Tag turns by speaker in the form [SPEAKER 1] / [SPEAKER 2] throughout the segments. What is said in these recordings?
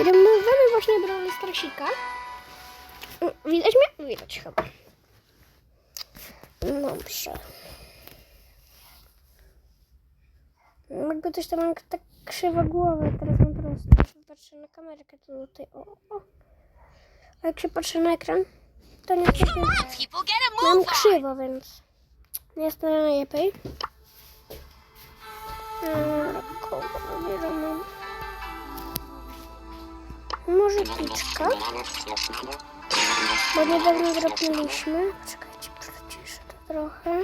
[SPEAKER 1] Idziemy właśnie do Strasika. Widać mnie? Widać chyba. Dobrze. Jakby coś tam mam tak krzywo głowę, teraz mam prosto. Jak patrzę na kamerkę, to tutaj o, o. A jak się patrzy na ekran, to nie
[SPEAKER 2] a
[SPEAKER 1] Mam krzywo, więc nie jest to najlepiej. Eee, Kogo wybieramy? Może piczka? Bo niedawno zrobiliśmy. Czekajcie, przyciszę to trochę.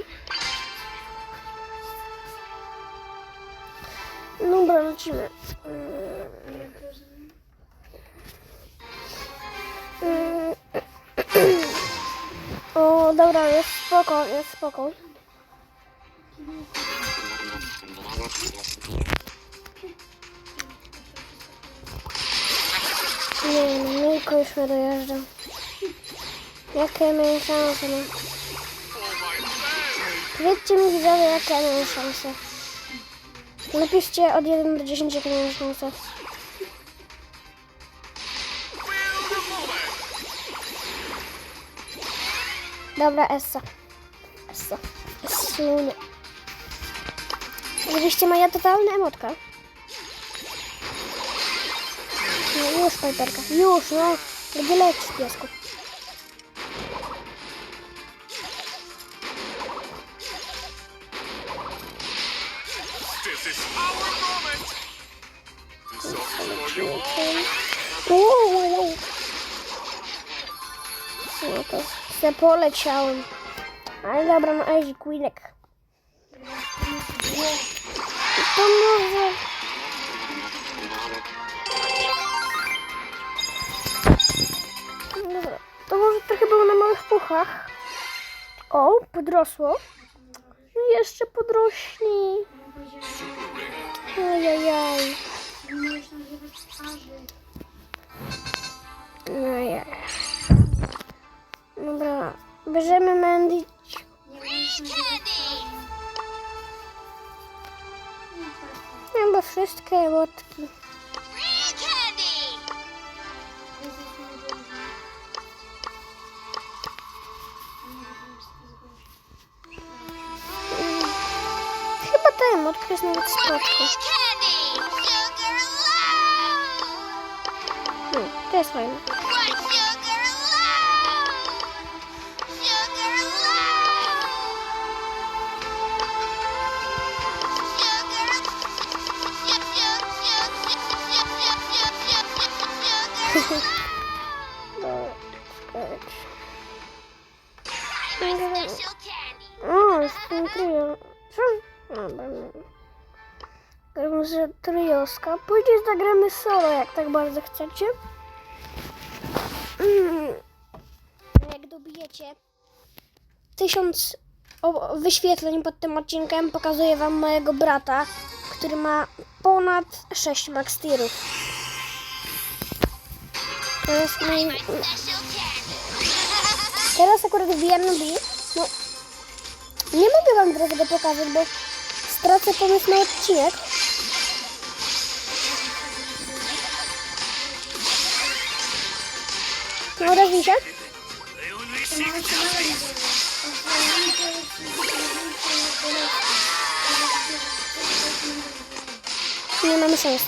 [SPEAKER 1] Dobra, lecimy. O, dobra, jest spoko, jest spoko. Nie, Milko już mnie dojeżdża. Jakie miałem szanse, no? Powiedzcie mi widzowie, jakie miałem szanse. Napiszcie od 1 do 10, jakie miałem szanse. Dobra, Essa. Essa. Essunie. Oczywiście moja totalna emotka. Юж, Пайперка. Юж, на, выделяйтесь песку. Ето, се полечавам. Ай, добре, айде, куинек. Там. Trochę było na małych puchach. O, podrosło. No jeszcze podrośli. Ajajaj. Ja. Dobra, bierzemy Mandy. Chyba wszystkie łotki. There's jest nawet
[SPEAKER 2] słodko.
[SPEAKER 1] Hmm, to jest fajne. No. No. Gramy z trioska. Później zagramy solo, jak tak bardzo chcecie. Mm. Jak dobijecie tysiąc wyświetleń pod tym odcinkiem, pokazuję wam mojego brata, który ma ponad 6 max tirów.
[SPEAKER 2] Special candy.
[SPEAKER 1] Teraz akurat w BNB, no nie mogę wam teraz pokazać, bo stracę pomysł na odcinek. No się? Nie mamy szans.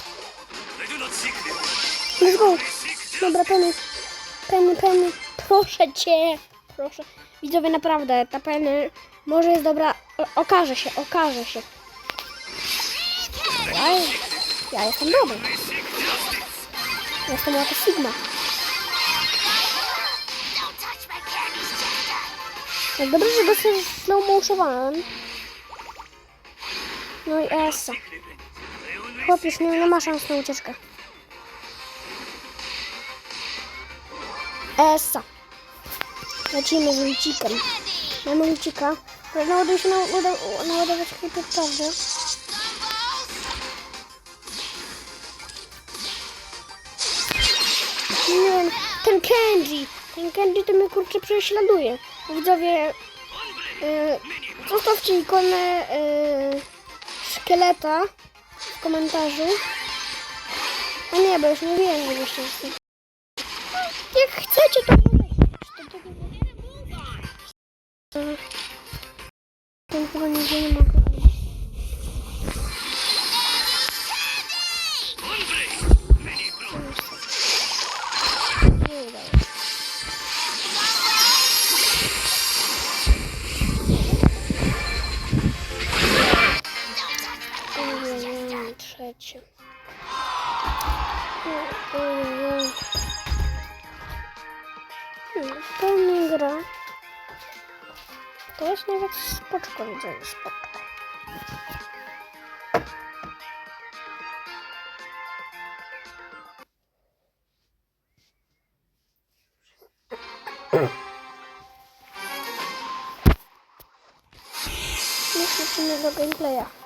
[SPEAKER 1] Let's go. Dobra, Penny. Penny, Penny. Proszę cię. Proszę. Widzowie, naprawdę, ta Penny może jest dobra. O, okaże się, okaże się. Ja, ja jestem dobry. Jestem jako Sigma. Jak dobrze, że sobie slow motionowałem. No i Essa. Chłopiec nie, nie ma szans na ucieczkę. Essa. Lecimy z ulcikiem. Mamy ulcika. Naładuj się na, uda- naładować hyperprawdę. Nie ten Kenji. Ten Kenji to mnie kurczę prześladuje. Widzowie, yy, zostawcie ikonę yy, szkieleta w komentarzu. A nie, bo już nie wiem, że szczęście. Jak chcecie, to. Ojej. Hmm, nie gra. To jest nawet spoczko, widzę, spoczko. Lecimy do gameplaya.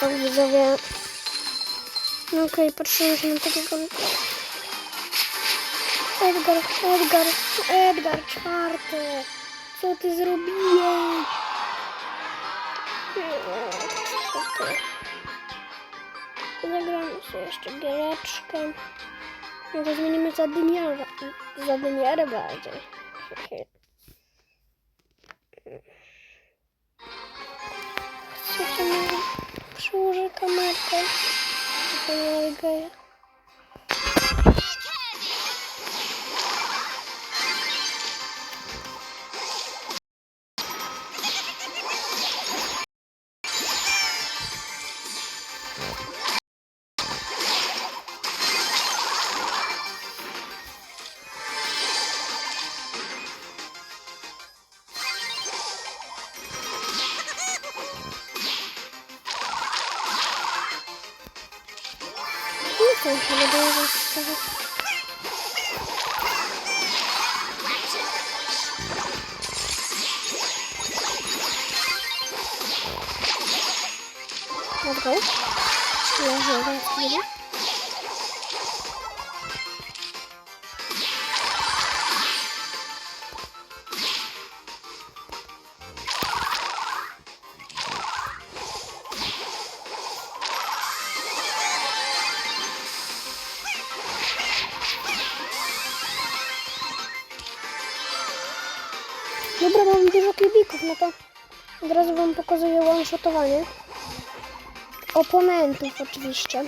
[SPEAKER 1] dostał widzowie. No okej, patrzymy się na konta. Edgar, Edgar, Edgar, czwarte. Co ty zrobiłeś? Zagramy sobie jeszcze giereczkę. No to zmienimy za dymiarę. Za dymiarę bardziej. Przyłożę kamerkę? To nie dużo klibików, no to od razu wam pokazuję one-shotowanie. Oponentów oczywiście.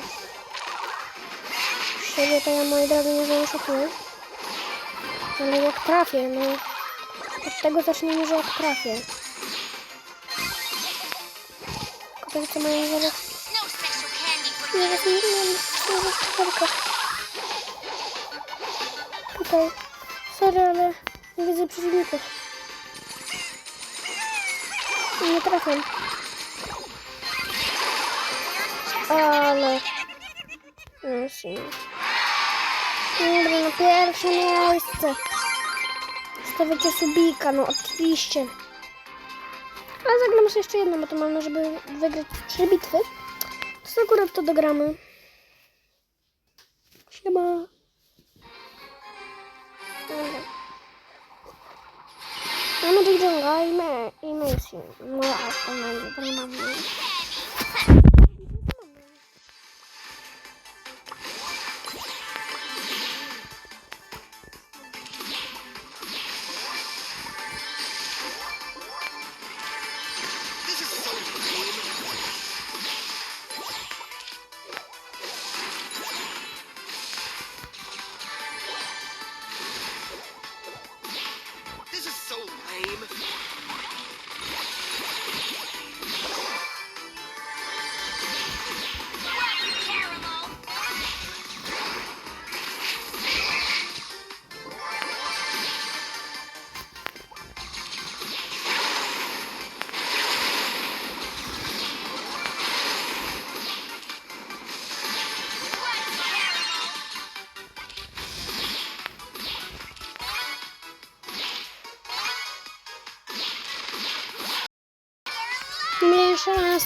[SPEAKER 1] Siebie to ja moi drodzy nie one-shotuję. Ale jak trafię, no... Od tego zacznijmy, że jak trafię. Co mają zaraz... Nie, nie co za szkodarka. Tutaj. Sorry, ale nie widzę przeciwników. Nie trafiam. Ale... No, si. Dobra, na pierwsze miejsce. Stawiacie subika, no oczywiście. Ale zagram sobie jeszcze jedno, bo to mamy, żeby wygrać trzy bitwy. To akurat to dogramy. Siema. Dobra. Mamy Jinga i, Me i Macy. Moja auto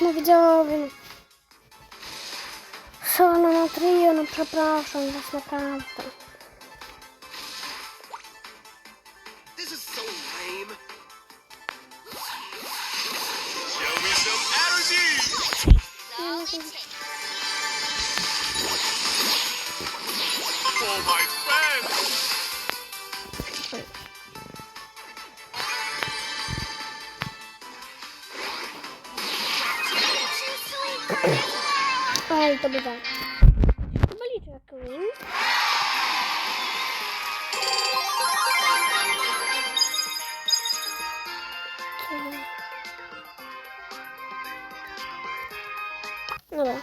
[SPEAKER 1] No widzowie. Solo na trio, no przepraszam was naprawdę. To bywa. Chyba liczę jako win. Dobra.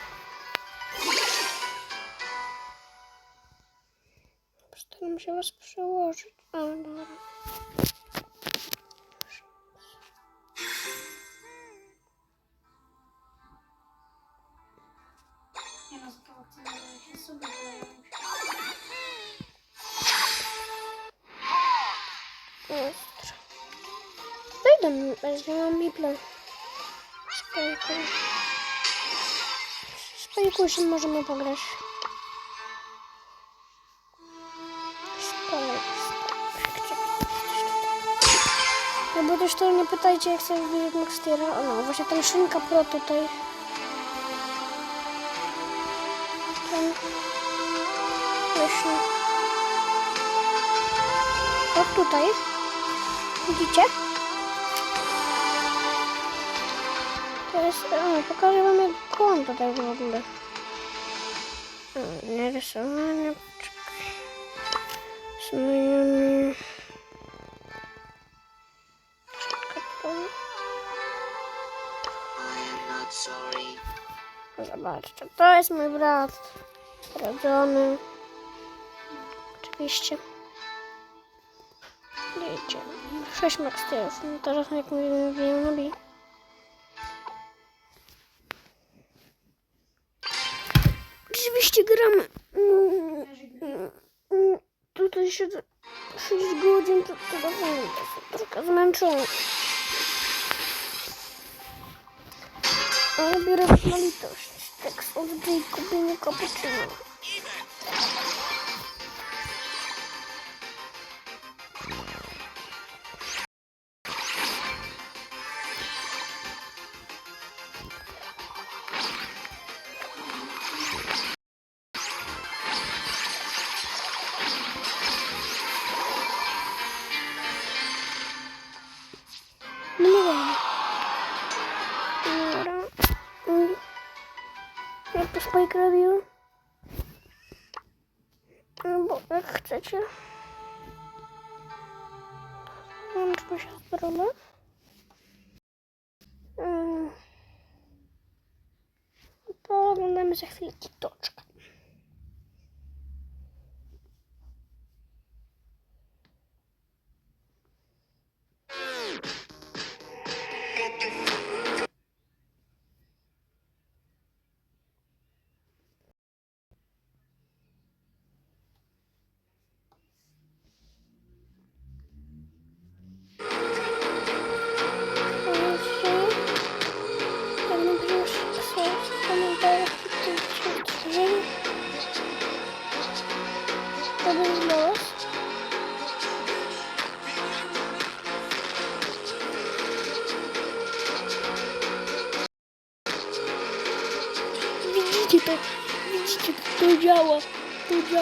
[SPEAKER 1] Postaram się was przełożyć. Dobra. Wejdę, będzie mam miple. Spajku. Spajku się możemy pograć. Spajek, No bo też to nie pytajcie jak sobie wyjść Maxtiera. O no, właśnie ten szynka pro tutaj. Ten... Właśnie. O, tutaj. Widzicie? Jest... O, pokażę wam jak konto tak w ogóle. O, nie rysowanie. Czekaj. Zmieniamy... Czekaj, Zobaczcie, to jest mój brat. Rodzony. Oczywiście. Wiecie, 6 max stylów. No teraz jak mówimy, wiem na zmęczony. Ale biorę na litość. Tekst od Jacobiny Cappuccino. boşalt buralı. Hmm. Poglądamy za chwilę TikTok.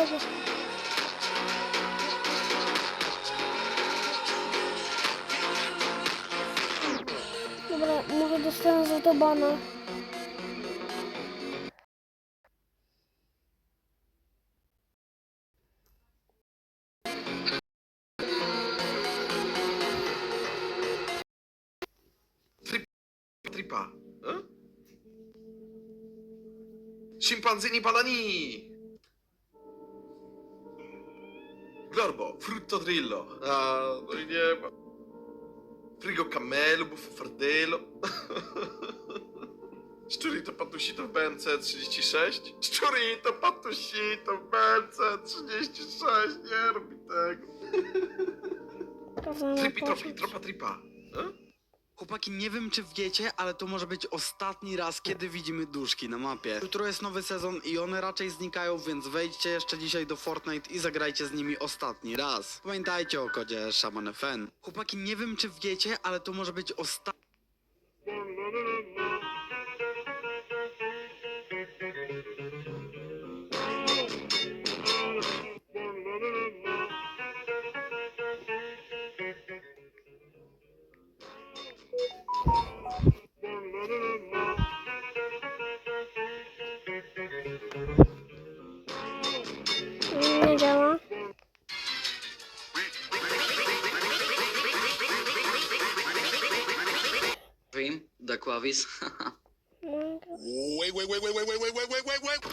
[SPEAKER 1] Działa. Dobra, może dostanę za to bana.
[SPEAKER 3] Tripa. Eh? Scimpanzini banani! Glorbo, frutto drillo. Ah, no i nie ma. Frigo camelo, buffo fardelo. Szczurito patusito w BMC 36? Szczurito patusito w BMC 36, nie robi tego.
[SPEAKER 1] Sprawdzam na
[SPEAKER 3] Tripi, tropi,
[SPEAKER 1] postać.
[SPEAKER 3] tropa, tripa. Eh?
[SPEAKER 4] Chłopaki, nie wiem czy wiecie, ale to może być ostatni raz, kiedy widzimy duszki na mapie. Jutro jest nowy sezon i one raczej znikają, więc wejdźcie jeszcze dzisiaj do Fortnite i zagrajcie z nimi ostatni raz. Pamiętajcie o kodzie ShamanFN. Chłopaki, nie wiem czy wiecie, ale to może być ostatni
[SPEAKER 1] Nie działa.
[SPEAKER 5] Dream, The Quavis.
[SPEAKER 1] No,
[SPEAKER 3] Wait, wait, wait, wait, wait, wait, wait, wait, wait, wait, wait.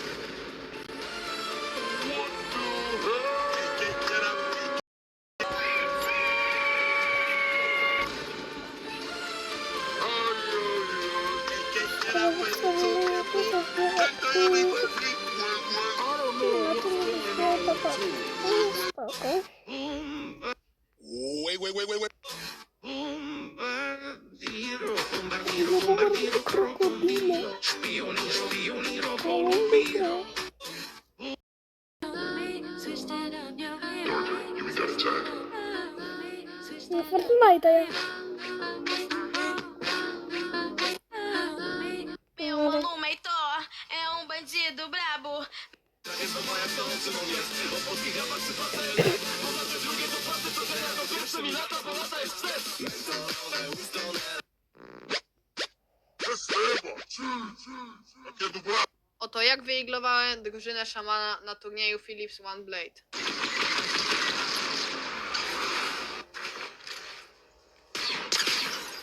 [SPEAKER 6] Oto jak wyiglowałem drużynę szamana na turnieju Philips One Blade.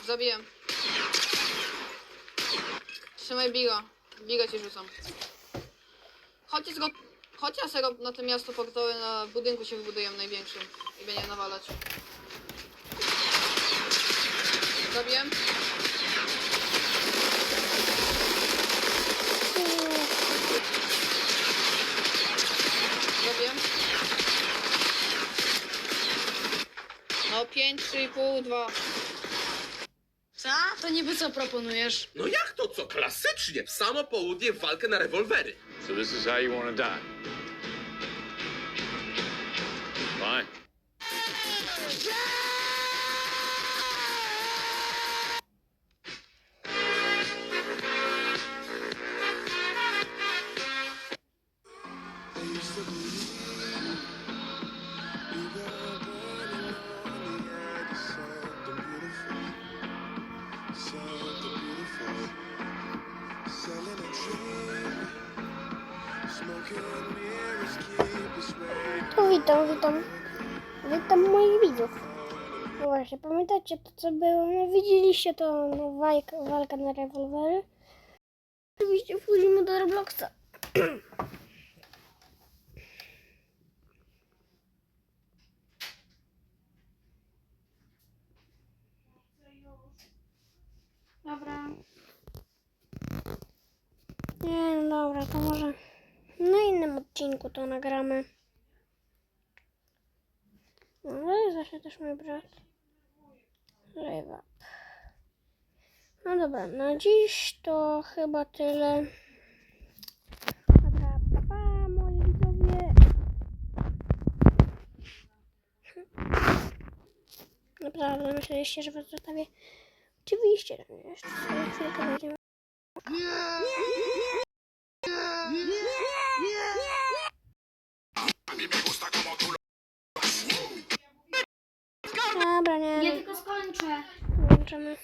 [SPEAKER 6] Zabiłem. Trzymaj Bigo. Bigo ci rzucam. Chodźcie z go... Chodźcie sobie na to miasto portowe, na budynku się wybudujemy największym i będzie nawalać. Zabiłem. No 5, 3,5, 2.
[SPEAKER 7] Co? To niby co proponujesz?
[SPEAKER 8] No jak to co? Klasycznie! W samo południe w walkę na rewolwery.
[SPEAKER 9] So this is how you want to die.
[SPEAKER 1] To witam, witam. Witam moich widzów. No właśnie, pamiętacie to co było? No, widzieliście to no, walka, walka na rewolwery. Oczywiście wchodzimy do Robloxa. Dobra. Nie, no dobra, to może na innym odcinku to nagramy. No, ale zawsze też mój brat. Live up. No dobra, na dziś to chyba tyle. Dobra, pa, pa moi widzowie. Naprawdę myśleliście, że was zostawię. Oczywiście, no, jeszcze chwilkę będziemy. Dobra, nie.
[SPEAKER 7] Ja tylko skończę.
[SPEAKER 1] Włączymy.